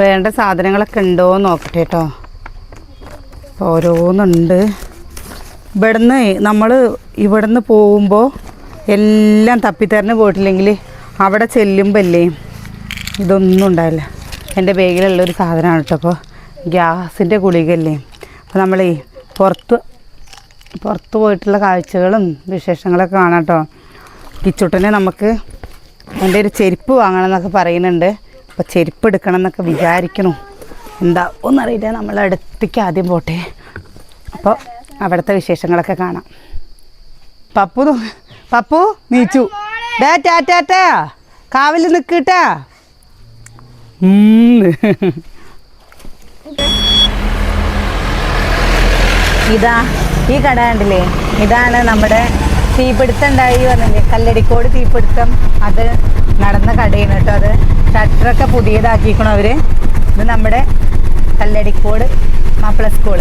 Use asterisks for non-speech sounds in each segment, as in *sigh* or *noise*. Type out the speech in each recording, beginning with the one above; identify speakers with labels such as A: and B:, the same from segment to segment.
A: വേണ്ട സാധനങ്ങളൊക്കെ ഉണ്ടോ എന്ന് നോക്കട്ടെ കേട്ടോ. ഓരോന്നുണ്ട്. ഇവിടുന്ന് നമ്മൾ ഇവിടുന്ന് പോകുമ്പോൾ എല്ലാം തപ്പിത്തരന് പോയിട്ടില്ലെങ്കിൽ അവിടെ ചെല്ലുമ്പല്ലേ ഇതൊന്നും ഉണ്ടാവില്ല. എന്റെ ബാഗിലുള്ളൊരു സാധനമാണ് കേട്ടോ അപ്പോൾ ഗ്യാസിന്റെ ഗുളികല്ലേ അപ്പോൾ നമ്മളേ പുറത്ത് പുറത്ത് പോയിട്ടുള്ള കാഴ്ചകളും വിശേഷങ്ങളൊക്കെ കാണാം കേട്ടോ. കിച്ചുട്ടനെ നമുക്ക് എന്റെ ഒരു ചെരുപ്പ് വാങ്ങണം എന്നൊക്കെ പറയുന്നുണ്ട്. അപ്പോൾ ചെരുപ്പ് എടുക്കണം എന്നൊക്കെ വിചാരിക്കണു. എന്താ ഒന്നറിയില്ല നമ്മൾ അടുത്തേക്ക് ആദ്യം പോട്ടെ. അപ്പോൾ അവിടുത്തെ വിശേഷങ്ങളൊക്കെ കാണാം. പപ്പു പപ്പു നീച്ചു. ഡേ ടാറ്റാ കാവിൽ നിൽക്കട്ടാ ഇതാ ഈ കട കണ്ടില്ലേ? ഇതാണ് നമ്മുടെ തീപിടുത്തം ഉണ്ടായി പറഞ്ഞില്ലേ? കല്ലടിക്കോട് തീപിടുത്തം. അത് നടന്ന കടയാണ് കേട്ടോ അത്. ഷട്ടറൊക്കെ പുതിയതാക്കിക്കണു അവർ. ഇത് നമ്മുടെ കല്ലടിക്കോട് മാപ്പിള സ്കൂൾ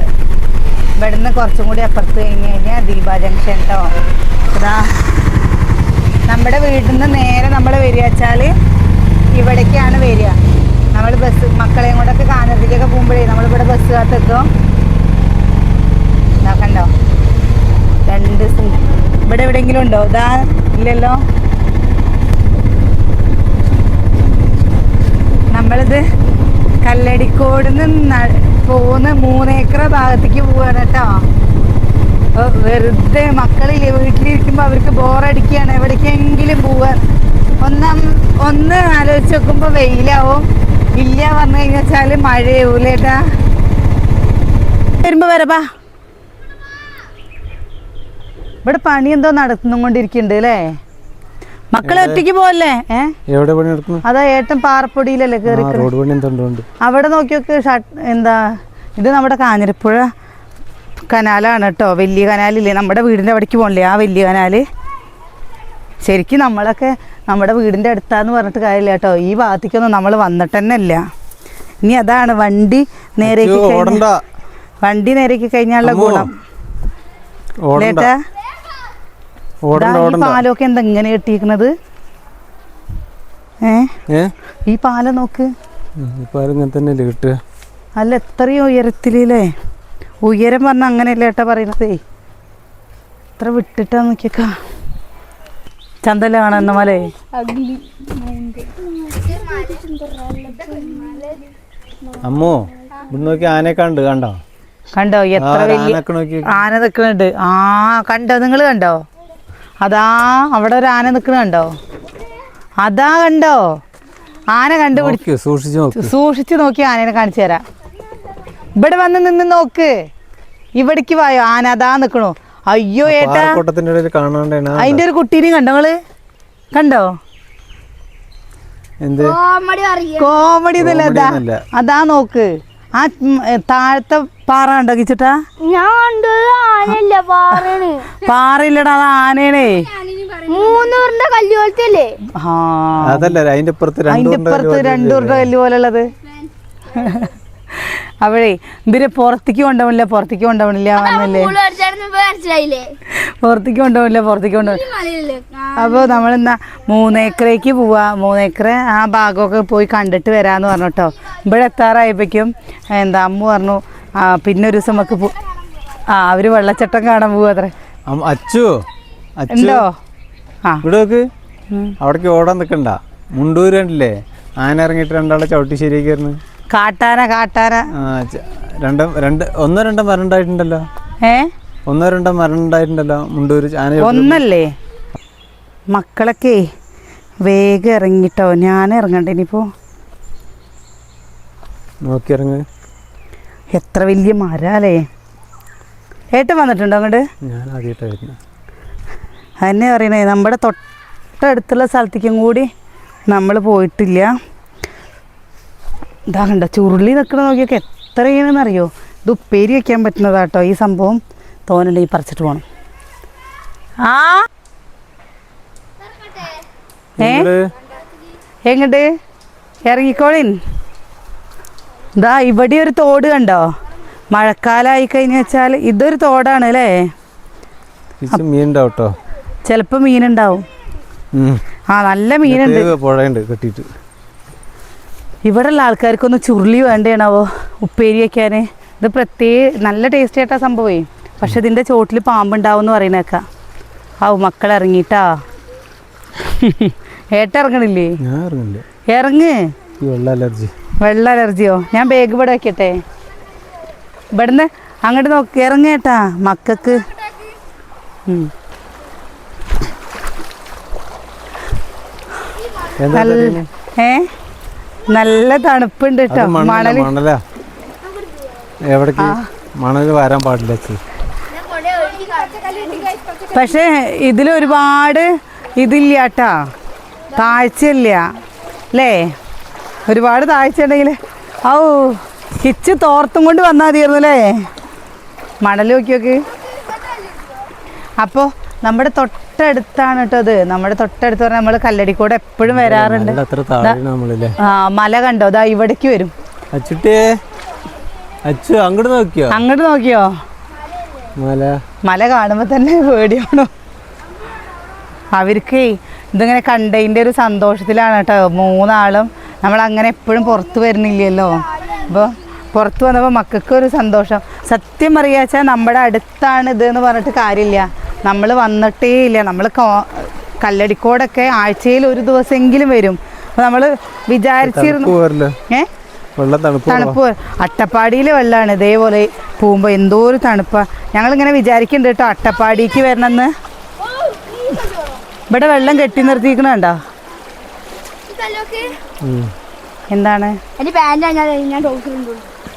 A: ഇവിടുന്ന് കുറച്ചും കൂടി അപ്പുറത്ത് കഴിഞ്ഞ് കഴിഞ്ഞാൽ ദീപ ജംഗ്ഷൻ കേട്ടോ അതാ നമ്മുടെ വീട്ടിൽ നിന്ന് നേരെ നമ്മൾ വരിക വെച്ചാൽ ഇവിടേക്കാണ് വരിക. നമ്മൾ ബസ് മക്കളെയും കൂടെയൊക്കെ കാനത്തേക്കൊക്കെ പോകുമ്പോഴേ നമ്മളിവിടെ ബസ് കാത്തെത്തും കണ്ടോ? രണ്ട് ഇവിടെ എവിടെയെങ്കിലും ഉണ്ടോ? ഇതാ ഇല്ലല്ലോ? നമ്മളിത് കല്ലടിക്കോട് നിന്ന് പോകുന്ന മൂന്നേക്കറ ഭാഗത്തേക്ക് പോവാണ് കേട്ടോ. അപ്പൊ വെറുതെ മക്കളില്ലേ വീട്ടിലിരിക്കുമ്പോൾ അവർക്ക് ബോറടിക്കുകയാണ് എവിടേക്കെങ്കിലും പോവാൻ ഒന്നാം ഒന്ന് ആലോചിച്ച് നോക്കുമ്പോൾ വെയിലാവും. ഇല്ല വന്നു കഴിഞ്ഞാൽ മഴയാവൂലേട്ടാ. വരുമ്പോ വരപ്പാ. ഇവിടെ പണി എന്തോ നടന്നുകൊണ്ടിരിക്കുന്നുണ്ട് അല്ലേ മക്കളെ ഒറ്റയ്ക്ക് പോവല്ലേ?
B: എവിടെ പണി നടക്കുന്നു
A: അതാ ഏട്ടൻ പാറപ്പൊടിയിലല്ലേ
B: കേറി
A: കയറി
B: റോഡ് പണി എന്തുണ്ട്
A: അവിടെ നോക്കി എന്താ ഇത് നമ്മുടെ കാഞ്ഞിരപ്പുഴ കനാലാണ് കേട്ടോ. വലിയ കനാലില്ലേ? നമ്മുടെ വീടിന്റെ അവിടേക്ക് പോകണില്ലേ ആ വലിയ കനാല്? ശരിക്കും നമ്മളൊക്കെ നമ്മുടെ വീടിന്റെ അടുത്താന്ന് പറഞ്ഞിട്ട് കാര്യമില്ല കേട്ടോ. ഈ ഭാഗത്തേക്കൊന്നും നമ്മൾ വന്നിട്ട് തന്നെ ഇല്ല ഇനി അതാണ് വണ്ടി നേരേക്ക് വണ്ടി നേരേക്ക് കഴിഞ്ഞാലുള്ള ഗുണം. ലേട്ടാ? പാലമൊക്കെ എന്താ ഇങ്ങനെ കെട്ടിയിരിക്കണത്? ഏ? ഈ പാല നോക്ക്.
B: തന്നെ കിട്ടുക?
A: അല്ല എത്രയും ഉയരത്തിലേ ഉയരം പറഞ്ഞ അങ്ങനെയല്ലേ ഏട്ടാ പറയണതേ? എത്ര വിട്ടിട്ടാ നോക്കിയേക്കാ. ചന്തല കാണുന്ന മലേ.
B: അമ്മോ ഇവിടെ നോക്കി ആനയൊക്കെ കണ്ട്
A: കണ്ടോ?
B: കണ്ടോ?
A: എത്ര ആന നിൽക്കുന്നുണ്ട് ആ കണ്ടോ? നിങ്ങൾ കണ്ടോ? അതാ അവിടെ ഒരു ആന നിൽക്കണുണ്ടോ അതാ കണ്ടോ? ആന കണ്ടുപിടിച്ചു
B: സൂക്ഷിച്ചു സൂക്ഷിച്ചു നോക്ക്.
A: സൂക്ഷിച്ച് നോക്കി ആനേനെ കാണിച്ചു തരാം. ഇവിടെ വന്ന് നിന്ന് നോക്ക്. ഇവിടേക്ക് വായോ ആന അതാ നിക്കണു. അയ്യോ ഏട്ടാ. അതിന്റെ ഒരു കുട്ടീനെയും കണ്ടോ നിങ്ങൾ? കണ്ടോ? Comedy comedy. അതാ നോക്ക്. ആ താഴത്തെ പാറ ഉണ്ടോ കിച്ചിട്ടാ
C: ഞാൻ കണ്ടത് ആനല്ല പാറയാണ്
A: പാറയില്ലടാ അത് ആനേണേ.
C: മൂന്നൂറിന്റെ കല്ല് പോലത്തെ
A: ആ
B: അതല്ല അതിന്റെ ഇപ്പുറത്ത്
A: അതിന്റെ ഇപ്പുറത്ത് രണ്ടു കല്ല് പോലെ ഉള്ളത്? *laughs* അവിടേ ഇതിരെ പുറത്തേക്ക് കൊണ്ടുപോകില്ല പുറത്തേക്ക് കൊണ്ടുപോകണില്ല വന്നല്ലേ. പുറത്തേക്ക് കൊണ്ടുപോകില്ല പുറത്തേക്ക് കൊണ്ടുപോകില്ല
C: അപ്പൊ
A: അപ്പോൾ നമ്മളെന്നാ മൂന്നേക്കറേക്ക് പോവാ. മൂന്നേക്കർ ആ ഭാഗമൊക്കെ പോയി കണ്ടിട്ട് വരാന്ന് പറഞ്ഞു കേട്ടോ ഇവിടെ എത്താറായപ്പോഴേക്കും എന്താ അമ്മ പറഞ്ഞു ആ പിന്നെ ഒരു ദിവസം നമുക്ക് പോ- ആ അവർ വെള്ളച്ചട്ടം കാണാൻ പോവാ അത്ര.
B: അച്ചു
A: ഉണ്ടോ ആ.
B: ഇവിടെ അവിടേക്ക് ഓടാൻ നിക്കണ്ട. മുണ്ടൂര് കണ്ടില്ലേ? ആന ഇറങ്ങിയിട്ട് രണ്ടാളെ ചവിട്ടി ശരിയാക്കിയിരുന്നു
A: കാട്ടാന കാട്ടാന.
B: രണ്ടും രണ്ട് ഒന്നോ രണ്ടോ മരണം ഉണ്ടായിട്ടുണ്ടല്ലോ
A: ഏ?
B: ഒന്നോ രണ്ടോ മരണം ഉണ്ടായിട്ടുണ്ടല്ലോ മുണ്ടൂര് ആന
A: ഒന്നല്ലേ? മക്കളൊക്കെ വേഗം ഇറങ്ങിട്ടോ. ഞാൻ ഇറങ്ങണ്ട ഇനിയിപ്പോ?
B: നോക്കി ഇറങ്ങ.
A: എത്ര വലിയ മരാലേ. ഏട്ടൻ വന്നിട്ടുണ്ടോ അങ്ങോട്ട്
B: ഞാൻ
A: അതന്നെ പറയണേ നമ്മുടെ തൊട്ടടുത്തുള്ള സ്ഥലത്തേക്കും കൂടി നമ്മൾ പോയിട്ടില്ല. ഇതാ കണ്ട ചുരുളി നിൽക്കണ നോക്കിയൊക്കെ എത്രയാണെന്ന് അറിയോ ഇത് ഉപ്പേരി വയ്ക്കാൻ പറ്റുന്നതാട്ടോ ഈ സംഭവം. തോനുണ്ടെങ്കിൽ പറിച്ചിട്ട് പോകണം ആ? ഏ? എങ്ങോട്ട് ഇറങ്ങിക്കോളിൻ. ഇതാ ഇവിടെ ഒരു തോട് കണ്ടോ? മഴക്കാലമായി കഴിഞ്ഞ വെച്ചാൽ ഇതൊരു തോടാണ് അല്ലേ? ചിലപ്പോ മീനുണ്ടാവും. ആ നല്ല മീനുണ്ട്.
B: പുഴയുണ്ട് കെട്ടിയിട്ട്.
A: ഇവിടെയുള്ള ആൾക്കാർക്കൊന്ന് ചുരുളി വേണ്ടേണാവോ? ഉപ്പേരി വയ്ക്കാൻ ഇത് പ്രത്യേക നല്ല ടേസ്റ്റ് ആയിട്ടാ സംഭവമേ പക്ഷെ ഇതിന്റെ ചോട്ടിൽ പാമ്പുണ്ടാവും എന്ന് പറയുന്നേക്ക. ഔ മക്കൾ ഇറങ്ങിയിട്ടാ *laughs* ഏട്ട ഇറങ്ങണില്ലേ. ഇറങ്ങ്
B: വെള്ള അലർജി.
A: വെള്ള അലർജിയോ? ഞാൻ ബാഗ് ഇവിടെ വെക്കട്ടെ. ഇവിടുന്ന് അങ്ങോട്ട് നോക്കി. ഇറങ്ങേട്ടാ മക്കൾക്ക് ഏ? നല്ല തണുപ്പുണ്ട് കേട്ടോ
B: മണല
A: മണൽ
B: മണലാ. എവിടേക്ക്? മണൽ വരാൻ പാടില്ല
A: പക്ഷേ ഇതിൽ ഒരുപാട് ഇതില്ല കേട്ടാ താഴ്ചയില്ല. അല്ലേ ഒരുപാട് താഴ്ച ഉണ്ടെങ്കിൽ ഔ കിച്ച് തോർത്തും കൊണ്ട് വന്നാൽ മതിയായിരുന്നു അല്ലേ മണൽ നോക്കി നോക്ക് അപ്പോൾ നമ്മുടെ തൊട്ടടുത്താണ് കേട്ടോ അത് നമ്മുടെ തൊട്ടടുത്ത് പറഞ്ഞാൽ നമ്മൾ കല്ലടിക്കൂടെ എപ്പോഴും വരാറുണ്ട്. ആ മല കണ്ടോ? അതാ ഇവിടേക്ക് വരും.
B: അങ്ങോട്ട് നോക്കിയോ?
A: അങ്ങോട്ട് നോക്കിയോ?
B: മല.
A: മല കാണുമ്പോൾ തന്നെ പേടിയാണോ? അവർക്ക് ഇതിങ്ങനെ കണ്ടതിന്റെ ഒരു സന്തോഷത്തിലാണ് കേട്ടോ മൂന്നാളും നമ്മൾ അങ്ങനെ എപ്പോഴും പുറത്ത് വരുന്നില്ലല്ലോ. അപ്പോൾ പുറത്ത് വന്നപ്പോൾ മക്കൾക്ക് ഒരു സന്തോഷം. സത്യം അറിയാച്ചാ നമ്മുടെ അടുത്താണ് ഇത് എന്ന് പറഞ്ഞിട്ട് കാര്യമില്ല. നമ്മൾ വന്നിട്ടേ ഇല്ല നമ്മൾ കല്ലടിക്കോടൊക്കെ ആഴ്ചയിൽ ഒരു ദിവസമെങ്കിലും വരും. അപ്പോൾ നമ്മൾ വിചാരിച്ചിരുന്നു
B: തണുപ്പ്
A: ഏ? അട്ടപ്പാടിയിൽ വെള്ളമാണ് ഇതേപോലെ പോകുമ്പോൾ എന്തോ ഒരു തണുപ്പാണ് ഞങ്ങളിങ്ങനെ വിചാരിക്കുന്നുണ്ട് കേട്ടോ അട്ടപ്പാടിക്ക് വരണമെന്ന്. ഇവിടെ വെള്ളം കെട്ടി നിർത്തിക്കണുണ്ടോ
B: എന്താണ്
A: എന്താണ്?
C: എന്റെ പാന്റ് ഞാൻ ഞാൻ ടോക്കറുണ്ടോ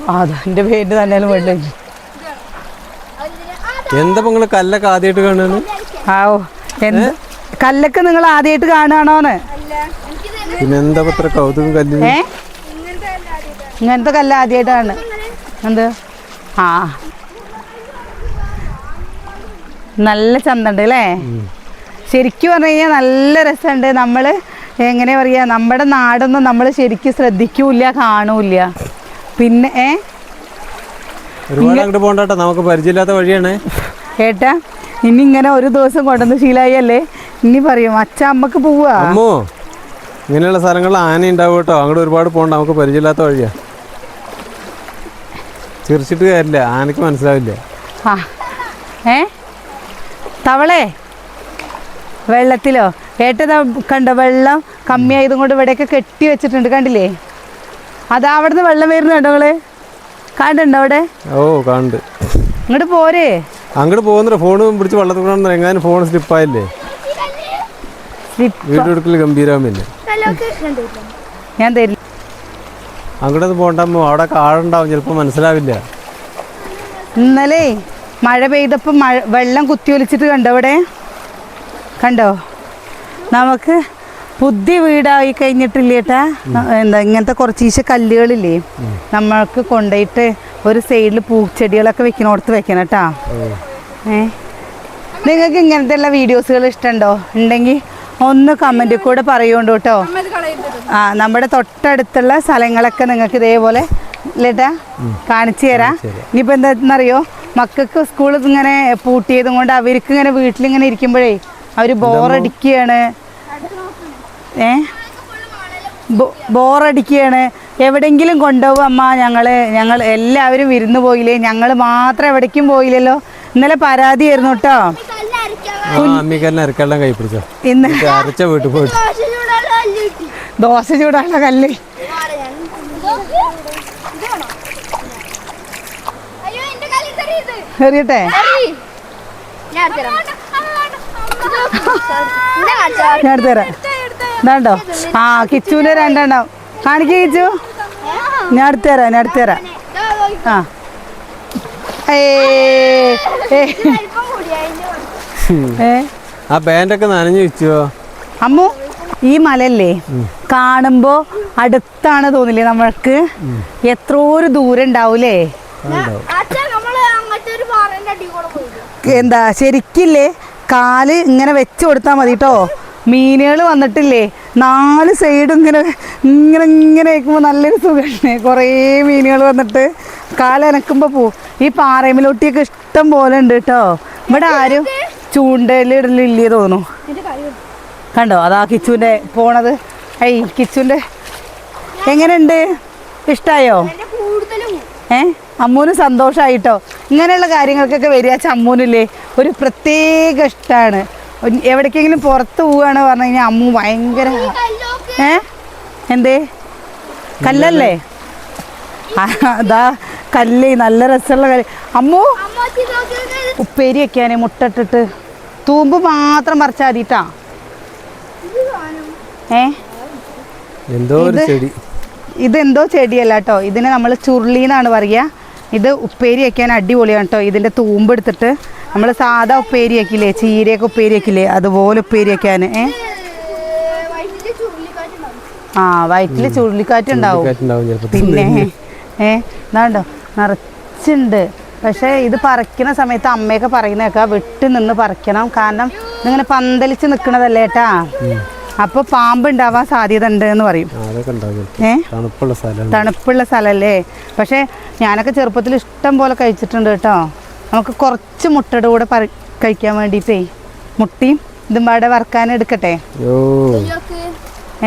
A: ആ അത്. എന്റെ പേര് തന്നെയാണ് വെള്ളം.
B: എന്താ നിങ്ങൾ നിങ്ങൾ കല്ലൊക്കെ ആദ്യമായിട്ട് കാണുന്നു
A: ആവോ എന്ത്? കല്ലൊക്കെ നിങ്ങൾ ആദ്യമായിട്ട് കാണുകയാണോന്ന്?
B: പിന്നെ എന്താ ഇപ്പൊ ഇത്ര കൗതുകം കല്ലിന്
A: ഏ? ഇങ്ങനത്തെ കല്ല് ആദ്യമായിട്ടാണ് എന്ത്? ആ. നല്ല ചന്തണ്ട് അല്ലേ? ശരിക്കും പറഞ്ഞു കഴിഞ്ഞാൽ നല്ല രസമുണ്ട് നമ്മൾ എങ്ങനെ പറയുക നമ്മുടെ നാടൊന്നും നമ്മൾ ശരിക്കും ശ്രദ്ധിക്കൂല കാണൂല പിന്നെ ഏ?
B: ഒരുപാട് അങ്ങോട്ട് പോകണ്ടോ നമുക്ക് പരിചയമില്ലാത്ത വഴിയാണ്.
A: ഏട്ടാ ഇനി ഇങ്ങനെ ഒരു ദിവസം കൊണ്ടുവന്ന് ശീലായി അല്ലേ ഇനി പറയും അച്ഛ അമ്മയ്ക്ക് പോവാ.
B: അമ്മോ ഇങ്ങനെയുള്ള സ്ഥലങ്ങളിൽ ആന ഉണ്ടാവും കേട്ടോ. അങ്ങോട്ട് ഒരുപാട് പോകണ്ട നമുക്ക് പരിചയമില്ലാത്ത വഴിയാ. ചിരിച്ചിട്ട് കാര്യമില്ല ആനക്ക് മനസ്സിലാവില്ല.
A: ആ ഏ? തവളേ വെള്ളത്തിലോ? ഏട്ടതാ കണ്ടോ വെള്ളം കമ്മിയായതും കൊണ്ട് ഇവിടെയൊക്കെ കെട്ടി വെച്ചിട്ടുണ്ട് കണ്ടില്ലേ? അതാ അവിടുന്ന് വെള്ളം വരുന്നുണ്ടോ നിങ്ങൾ? കണ്ടുണ്ടോ അവിടെ?
B: ഓ കാണുന്നുണ്ട്.
A: ഇങ്ങോട്ട് പോരേ.
B: അങ്ങോട്ട് പോകുന്നില്ല ഫോൺ പിടിച്ച് വെള്ളത്തിൽ കൂടെ എങ്ങാനും ഫോൺ സ്ലിപ്പായില്ലേ എടുക്കൽ ഗംഭീരമില്ലേ?
A: ഞാൻ തരില്ല.
B: അങ്ങോട്ടൊന്നും പോകണ്ടമ്മോ അവിടെ കാടുണ്ടാവും. ചിലപ്പോൾ മനസ്സിലാവില്ല.
A: ഇന്നലെ മഴ പെയ്തപ്പോൾ മഴ വെള്ളം കുത്തി ഒലിച്ചിട്ട് കണ്ടോ ഇവിടെ കണ്ടോ? നമുക്ക് പുതിയ വീടായി കഴിഞ്ഞിട്ടില്ലേട്ടാ എന്താ ഇങ്ങനത്തെ കുറച്ചീശ കല്ലുകളില്ലേ? നമ്മൾക്ക് കൊണ്ടുപോയിട്ട് ഒരു സൈഡിൽ പൂച്ചെടികളൊക്കെ വെക്കണോടത്ത് വെക്കണം കേട്ടാ. ഏ? നിങ്ങൾക്ക് ഇങ്ങനത്തെ ഉള്ള വീഡിയോസുകൾ ഇഷ്ടമുണ്ടോ? ഉണ്ടെങ്കിൽ ഒന്ന് കമന്റിൽ കൂടെ പറയുകൊണ്ട് കേട്ടോ. ആ നമ്മുടെ തൊട്ടടുത്തുള്ള സ്ഥലങ്ങളൊക്കെ നിങ്ങൾക്ക് ഇതേപോലെ ലേട്ടാ കാണിച്ചു തരാം. ഇനിയിപ്പോൾ എന്താണെന്നറിയോ? മക്കൾക്ക് സ്കൂളിൽ ഇങ്ങനെ പൂട്ടിയതും കൊണ്ട് അവർക്ക് ഇങ്ങനെ വീട്ടിലിങ്ങനെ ഇരിക്കുമ്പോഴേ അവർ ബോറടിക്കുകയാണ് ഏ? ബോറടിക്കുകയാണ് എവിടെയെങ്കിലും കൊണ്ടുപോകും അമ്മ. ഞങ്ങൾ ഞങ്ങൾ എല്ലാവരും വിരുന്ന് പോയില്ലേ? ഞങ്ങൾ മാത്രം എവിടേക്കും പോയില്ലല്ലോ. ഇന്നലെ പരാതിയായിരുന്നു കേട്ടോ.
B: ആ കൈ പിടിച്ചോ.
A: ഇന്ന് ദോശ ചൂടാണ് കല്ല് എറിയട്ടെ
C: ഞാൻ എടുത്തരാം എന്താ കാണിച്ചാ
A: ഞാൻ എടുത്തു തരാം. ഇതാണ്ടോ? ആ കിച്ചുവിന്റെ രണ്ടെണ്ണം. കാണിക്ക് ചേച്ചു ഞാൻ അടുത്ത് തരാം ഞാൻ അടുത്ത് തരാം. ആ.
B: ആ പാന്റൊക്കെ നനഞ്ഞു വെച്ചോ?
A: അമ്മു ഈ മലല്ലേ കാണുമ്പോ അടുത്താണ് തോന്നില്ലേ നമ്മൾക്ക്? എത്രയോ ഒരു ദൂരം ഉണ്ടാവൂലേ? എന്താ ശരിക്കില്ലേ? കാൽ ഇങ്ങനെ വെച്ച് കൊടുത്താൽ മതി കേട്ടോ മീനുകൾ വന്നിട്ടില്ലേ? നാല് സൈഡും ഇങ്ങനെ ഇങ്ങനെ ഇങ്ങനെ വെക്കുമ്പോൾ നല്ലൊരു സുഖമാണ് കുറേ മീനുകൾ വന്നിട്ട് കാലനക്കുമ്പോൾ പോവും ഈ പാറയമ്മിലൊട്ടിയൊക്കെ ഇഷ്ടം പോലെ ഉണ്ട് കേട്ടോ. ഇവിടെ ആരും ചൂണ്ടയിലിടലില്ലേ തോന്നുന്നു. കണ്ടോ? അതാ കിച്ചുവിന്റെ പോണത്. ഐ കിച്ചുവിന്റെ എങ്ങനെയുണ്ട്?
C: കൂടുതലും
A: ഏ? അമ്മൂന് സന്തോഷമായിട്ടോ ഇങ്ങനെയുള്ള കാര്യങ്ങൾക്കൊക്കെ വരിക അമ്മൂനില്ലേ ഒരു പ്രത്യേക ഇഷ്ടമാണ് എവിടേക്കെങ്കിലും പുറത്ത് പോവുകയാണ് പറഞ്ഞു കഴിഞ്ഞാൽ അമ്മു ഭയങ്കര ഏ? എന്തേ? കല്ലല്ലേ? ആ, അതാ കല്ല് നല്ല രസമുള്ള കല്ല്. അമ്മു ഉപ്പേരി വെക്കാനേ മുട്ടിട്ടിട്ട്. തൂമ്പ് മാത്രം പറിച്ചാൽ മതിട്ടാ. ഏ?
B: എന്തോ ഒരു
A: ഇത്
B: ചെടി.
A: ഇതെന്തോ ചെടിയല്ല കേട്ടോ. ഇതിനെ നമ്മൾ ചുരുളി എന്നാണ് പറയുക. ഇത് ഉപ്പേരി വയ്ക്കാൻ അടിപൊളിയാണ് കേട്ടോ. ഇതിന്റെ തൂമ്പ് എടുത്തിട്ട്. നമ്മൾ സാധാ ഉപ്പേരി വയ്ക്കില്ലേ ചീരയൊക്കെ ഉപ്പേരി വയ്ക്കില്ലേ അതുപോലെ ഉപ്പേരി വയ്ക്കാൻ ഏ
C: വയറ്റിൽ
A: ആ വയറ്റിൽ ചുഴലിക്കാറ്റുണ്ടാവും പിന്നെ ഏ എന്താണ്ടോ നിറച്ചുണ്ട്. പക്ഷേ ഇത് പറിക്കുന്ന സമയത്ത് അമ്മയൊക്കെ പറയുന്നേക്കാ വിട്ട് നിന്ന് പറിക്കണം. കാരണം ഇതിങ്ങനെ പന്തലിച്ച് നിൽക്കണതല്ലേ ഏട്ടാ? അപ്പൊ പാമ്പ് ഉണ്ടാവാൻ സാധ്യത ഉണ്ട് എന്ന് പറയും
B: തണുപ്പുള്ള
A: സ്ഥലല്ലേ? സ്ഥലമല്ലേ പക്ഷേ ഞാനൊക്കെ ചെറുപ്പത്തിൽ ഇഷ്ടം പോലെ കഴിച്ചിട്ടുണ്ട് കേട്ടോ. നമുക്ക് കുറച്ച് മുട്ടയുടെ കൂടെ കഴിക്കാൻ വേണ്ടിയിട്ടേ മുട്ടയും ഇതും പാടെ വറക്കാൻ എടുക്കട്ടെ?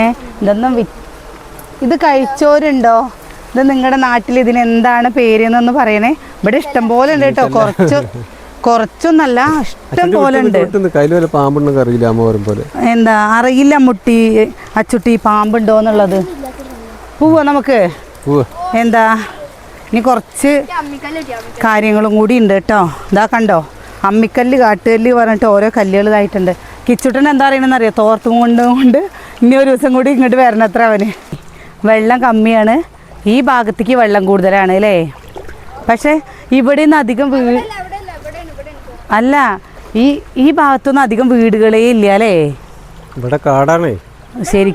A: ഏ ഇതൊന്നും വി ഇത് കഴിച്ചോരുണ്ടോ ഇത് നിങ്ങളുടെ നാട്ടിൽ ഇതിന് എന്താണ് പേര് എന്നൊന്ന് പറയണേ. ഇവിടെ ഇഷ്ടം പോലെ ഉണ്ട് കേട്ടോ. കുറച്ച് കുറച്ചൊന്നല്ല ഇഷ്ടം പോലെ ഉണ്ട്. എന്താ അറിയില്ല മുട്ടി അച്ചുട്ടി പാമ്പുണ്ടോ എന്നുള്ളത്? പോവാ നമുക്ക്? എന്താ? ഇനി കുറച്ച് കാര്യങ്ങളും കൂടി ഉണ്ട് കേട്ടോ. ഇതാ കണ്ടോ? അമ്മിക്കല്ല് കാട്ടുകല്ല് പറഞ്ഞിട്ട് ഓരോ കല്ലുകൾ ഇതായിട്ടുണ്ട്. കിച്ചുട്ടൻ എന്താ പറയണെന്ന് അറിയാം തോർത്തും കൊണ്ട് കൊണ്ട് ഇനി ഒരു ദിവസം കൂടി ഇങ്ങോട്ട് വരണത്ര അവന്. വെള്ളം കമ്മിയാണ്. ഈ ഭാഗത്തേക്ക് വെള്ളം കൂടുതലാണ് അല്ലേ? പക്ഷേ ഇവിടെ നിന്ന് അധികം വീ
C: അല്ല
A: ഈ ഈ ഭാഗത്തൊന്നും അധികം വീടുകളേ ഇല്ല അല്ലേ?
B: ഇവിടെ കാടാണേ.
A: ശരി.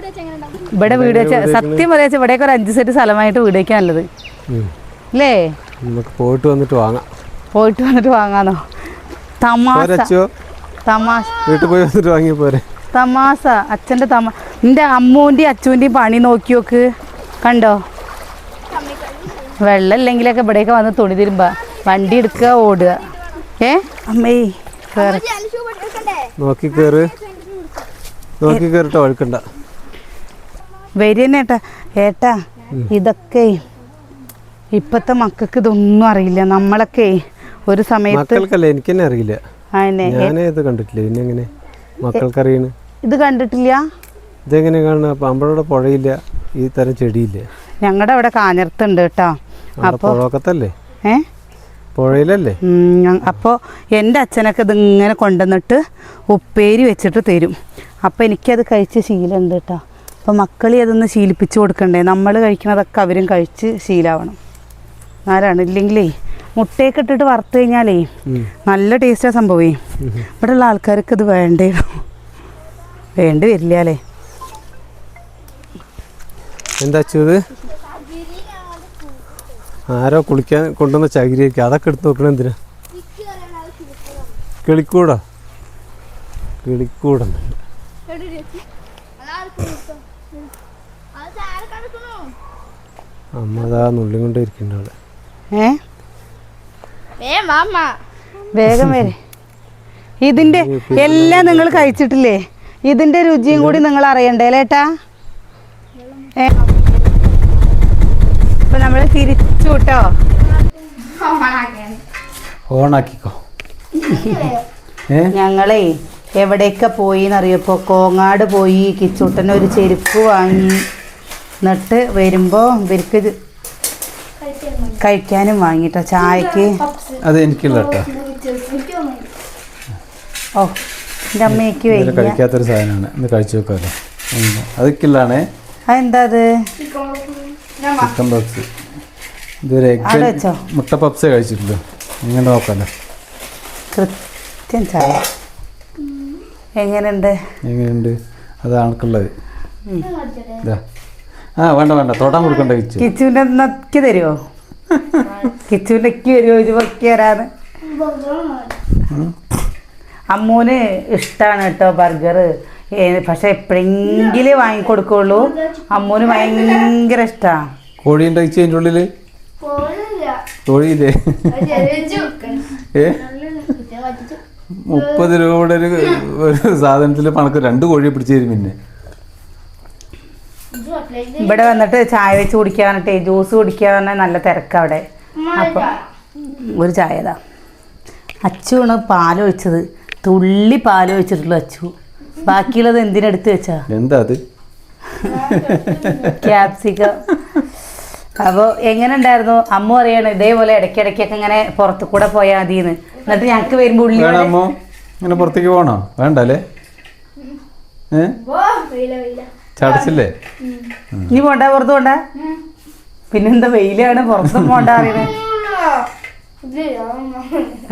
A: ഇവിടെ വീട് വെച്ച സത്യം പറയാ വെച്ചാൽ ഇവിടെയൊക്കെ ഒരു അഞ്ച് സെറ്റ് സ്ഥലമായിട്ട് വീട്
B: ഉം.
A: അല്ലേ
B: നമുക്ക് പോയിട്ട് വന്നിട്ട് വാങ്ങാം.
A: പോയിട്ട് വന്നിട്ട് വാങ്ങാനോ തമാശ. തമാശ.
B: വീട്ടിൽ പോയി വന്നിട്ട് വാങ്ങിയ പോരെ.
A: തമാശ. അച്ഛന്റെ തമാ നിന്റെ അമ്മൂന്റെയും അച്ഛന്റെയും പണി നോക്കി നോക്ക്. കണ്ടോ? വെള്ളം ഇല്ലെങ്കിലൊക്കെ ഇവിടെയൊക്കെ വന്ന് തുണി തിരുമ്പ. വണ്ടി എടുക്കുക ഓടുക. ഏ? അമ്മേ
C: പറ്റിക്കണ്ടേ
B: നോക്കി കേറ്. നോക്കി കേറിട്ടോ വഴുക്കണ്ട.
A: വരിക ഏട്ടാ. ഏട്ടാ ഇതൊക്കെ ഇപ്പത്തെ മക്കൾക്ക് ഇതൊന്നും അറിയില്ല. നമ്മളൊക്കെ ഒരു സമയത്ത്
B: എനിക്ക് തന്നെ അറിയില്ല. ഇത് കണ്ടിട്ടില്ല. പിന്നെ എങ്ങനെ? മക്കൾക്കറിയണ്?
A: ഇത് കണ്ടിട്ടില്ല?
B: ഇതെങ്ങനെ കാണുക പാമ്പഴോടെ പുഴയില്ല. ഈ തരം ചെടിയില്ല.
A: ഞങ്ങളുടെ അവിടെ കാഞ്ഞിരത്തുണ്ട് കേട്ടോ.
B: പുഴക്കത്തല്ലേ
A: ഏ?
B: പുഴയിലല്ലേ?
A: അപ്പോൾ എന്റെ അച്ഛനൊക്കെ ഇതിങ്ങനെ കൊണ്ടുവന്നിട്ട് ഉപ്പേരി വെച്ചിട്ട് തരും. അപ്പോൾ എനിക്കത് കഴിച്ച് ശീലമുണ്ട് കേട്ടോ. അപ്പോൾ മക്കളെ അതൊന്ന് ശീലിപ്പിച്ച് കൊടുക്കണ്ടേ? നമ്മൾ കഴിക്കണതൊക്കെ അവരും കഴിച്ച് ശീലാവണം. ആരാണ്? ഇല്ലെങ്കിലേ മുട്ടയൊക്കെ ഇട്ടിട്ട് വറുത്ത് കഴിഞ്ഞാലേ നല്ല ടേസ്റ്റാണ് സംഭവേ. ഇവിടെ ഉള്ള ആൾക്കാർക്ക് ഇത് വേണ്ടേ? വേണ്ടി വരില്ല അല്ലേ?
B: എന്താ ചെയ്ത് ആരോ കുളിക്കാൻ കൊണ്ടുവന്ന ചകിരിയൊക്കെ. അതൊക്കെ എടുത്ത് നോക്കണ എന്തിനാ? കിളിക്കൂടോ? കിളിക്കൂടം
C: അമ്മതാ ചാര കടക്കണോ
B: അമ്മ അതാ നുള്ളി കൊണ്ട് ഇരിക്കുന്നുണ്ട് അവിടെ.
A: ഏ? വേഗം വരെ. ഇതിന്റെ എല്ലാം നിങ്ങൾ കഴിച്ചിട്ടില്ലേ? ഇതിന്റെ രുചിയും കൂടി നിങ്ങൾ അറിയണ്ടേ ലേട്ടാ ഏ? നമ്മൾ നമ്മൾ തിരിച്ചു കേട്ടോ.
B: ഓണാക്കിക്കോ.
A: ഞങ്ങളേ എവിടെയൊക്കെ പോയി എന്നറിയപ്പോ കോങ്ങാട് പോയി കിച്ചൂട്ടന് ഒരു ചെരുപ്പ് വാങ്ങി എന്നിട്ട് വരുമ്പോ ഇവർക്ക് കഴിക്കാനും വാങ്ങിട്ടോ ചായക്ക്?
B: അത് എനിക്കില്ല കേട്ടോ.
A: ഓ എന്റെ അമ്മയ്ക്ക്
B: കഴിക്കാത്തൊരു സാധനമാണ്. ഒന്ന് കഴിച്ചു നോക്കാമല്ലോ അതൊക്കെ
A: അതെന്താ അത്?
B: Chicken puffs. ഇതൊരു എഗ് മുട്ട പപ്സേ കഴിച്ചിട്ടുള്ളൂ. ഇങ്ങനെ നോക്കാമല്ലോ
A: കൃത്യം ചായ. എങ്ങനെയുണ്ട്?
B: എങ്ങനെയുണ്ട്? അത് ആൾക്കുള്ളത്. ആ വേണ്ട വേണ്ട. തൊടാൻ കൊടുക്കണ്ട കിച്ചു.
A: കിച്ചുവിന്റെ നക്കി തരുമോ കിച്ചുവിന്റെ അക്കി വരുമോ ഇത് പൊക്കി വരാന്ന് അമ്മൂന് ഇഷ്ടമാണ് കേട്ടോ ബർഗർ. പക്ഷെ എപ്പോഴെങ്കിലും വാങ്ങിക്കൊടുക്കുള്ളൂ. അമ്മൂന് ഭയങ്കര ഇഷ്ടമാണ്
B: കോഴി ഉണ്ടാക്കി അതിന്റെ ഉള്ളിൽ കോഴിയില്ലേ. ഏ? മുപ്പത് രൂപയുടെ ഒരു ഒരു സാധനത്തിൽ പണക്ക് രണ്ട് കോഴിയെ പിടിച്ചു തരും പിന്നെ.
A: ഇവിടെ വന്നിട്ട് ചായ വെച്ച് കുടിക്കാൻ പറഞ്ഞിട്ട് ജ്യൂസ് കുടിക്കാൻ പറഞ്ഞാൽ നല്ല തിരക്ക് അവിടെ. അപ്പം ഒരു ചായതാ അച്ചുവാണ് പാലൊഴിച്ചത്. തുള്ളി പാലൊഴിച്ചിട്ടുള്ളൂ അച്ചു. ബാക്കിയുള്ളത് എന്തിനെടുത്ത് വെച്ചാ?
B: എന്താ അത്?
A: ക്യാപ്സിക്കം. അപ്പോൾ എങ്ങനെ ഉണ്ടായിരുന്നു? അമ്മ പറയാണ് ഇതേപോലെ ഇടയ്ക്കിടയ്ക്കൊക്കെ ഇങ്ങനെ പുറത്തു കൂടെ പോയാൽ മതിയെന്ന് എന്നിട്ട് ഞങ്ങൾക്ക് വരുമ്പോൾ ഉള്ളി
B: ഇങ്ങനെ പുറത്തേക്ക് പോകണോ വേണ്ടല്ലേ ഏ? ചടച്ചില്ലേ?
A: ഇനി പോണ്ട പുറത്ത് പോണ്ട? പിന്നെന്താ വെയിലാണ് പുറത്ത് പോണ്ട അറിയണേ.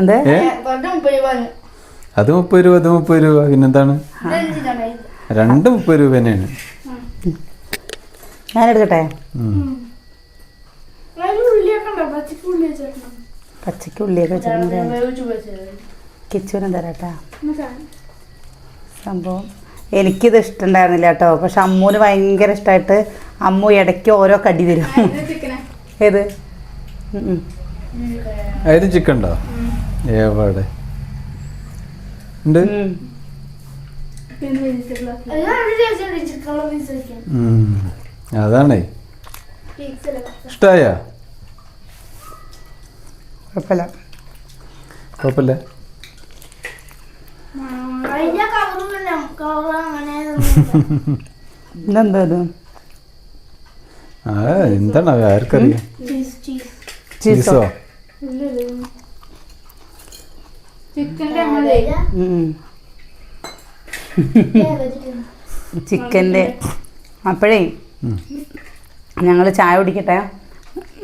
A: എന്ത്?
B: അത് മുപ്പത് രൂപ അത് മുപ്പത് രൂപ. പിന്നെന്താണ്? രണ്ട് മുപ്പത് രൂപ തന്നെയാണ്.
A: ഞാൻ എടുക്കട്ടെ?
C: പച്ചക്ക്
A: ഉള്ളിയൊക്കെ വെച്ചിട്ടുണ്ട്. കിച്ചുവിനും തരാട്ടാ. സംഭവം. എനിക്കിത് ഇഷ്ടമുണ്ടായിരുന്നില്ല കേട്ടോ. പക്ഷെ അമ്മൂന് ഭയങ്കര ഇഷ്ടമായിട്ട് അമ്മു ഇടയ്ക്ക് ഓരോ കടി തരും.
C: ചിക്കനെ?
A: ഏത്.
B: അതിന് ചിക്കൻ ഉണ്ടോ? എവിടെ ഉണ്ട്. അതാണേ. ഇഷ്ടായ?
A: കുഴപ്പമില്ല.
B: കുഴപ്പമില്ല. *laughs*
A: ഇതെന്താ ഇത്?
B: ആ എന്താണ് ആർക്കറിയാം?
C: ചീസ്.
A: ചിക്കന്റെ അപ്പോഴേ ഞങ്ങൾ ചായ കുടിക്കട്ടെ?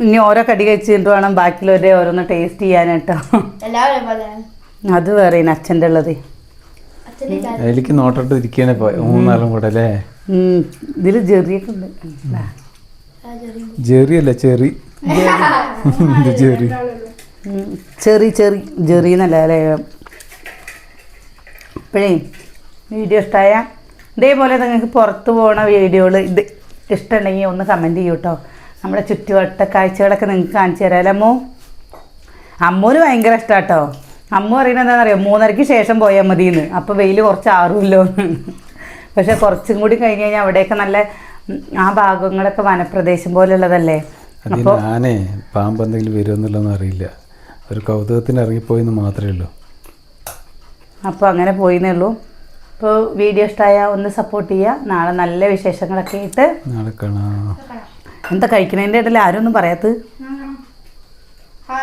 A: ഇനി ഓരോ കടി കഴിച്ചിട്ട് വേണം? ബാക്കിയുള്ളവരെ ഓരോന്ന് ടേസ്റ്റ് ചെയ്യാനായിട്ടോ? അത് വേറെ അച്ഛന്റെ ഉള്ളത്
B: അതിലേക്ക് നോട്ടിട്ട് പോയി മൂന്നാളും കൂടെ അല്ലേ?
A: ഇതിൽ ചെറിയൊക്കെ ഉണ്ട്.
B: ജെറി. അല്ല ചെറി. ഇത് ചെറി *laughs*
A: ചെറി ചെറി. ജെറി എന്നല്ല അല്ലേ? ഇപ്പോഴേ വീഡിയോ ഇഷ്ടമായ ഇതേപോലെ നിങ്ങൾക്ക് പുറത്തു പോണ വീഡിയോകൾ ഇത് ഇഷ്ടമുണ്ടെങ്കിൽ ഒന്ന് കമന്റ് ചെയ്യൂ കേട്ടോ നമ്മുടെ ചുറ്റുവട്ട കാഴ്ചകളൊക്കെ നിങ്ങൾക്ക് കാണിച്ചു തരാമല്ലോ അമ്മു. അമ്മൂന് ഭയങ്കര ഇഷ്ടാട്ടോ അമ്മു പറയുന്നത് എന്താണെന്ന് അറിയാം മൂന്നരയ്ക്ക് ശേഷം പോയാൽ മതിയെന്ന്. അപ്പോൾ വെയിൽ കുറച്ച് ആറുമല്ലോ പക്ഷെ കുറച്ചും കൂടി കഴിഞ്ഞ് കഴിഞ്ഞാൽ അവിടെയൊക്കെ നല്ല ആ ഭാഗങ്ങളൊക്കെ വനപ്രദേശം പോലുള്ളതല്ലേ?
B: ഞാനേ
A: അപ്പോൾ
B: ആനേ പാമ്പ് എന്തെങ്കിലും വരുമെന്നുള്ളതൊന്നും അറിയില്ല. ഒരു കൗതുകത്തിന് ഇറങ്ങിപ്പോയെന്ന് മാത്രമേ ഉള്ളൂ.
A: അപ്പോൾ അങ്ങനെ പോയിന്നേ ഉള്ളൂ. അപ്പോൾ വീഡിയോ ഇഷ്ടമായ ഒന്ന് സപ്പോർട്ട് ചെയ്യുക നാളെ നല്ല വിശേഷങ്ങളൊക്കെ ആയിട്ട്
B: നാളെ കാണാം.
A: എന്താ കഴിക്കണതിന്റെ ഇടയിൽ ആരും ഒന്നും പറയാത്തത്?
C: ആ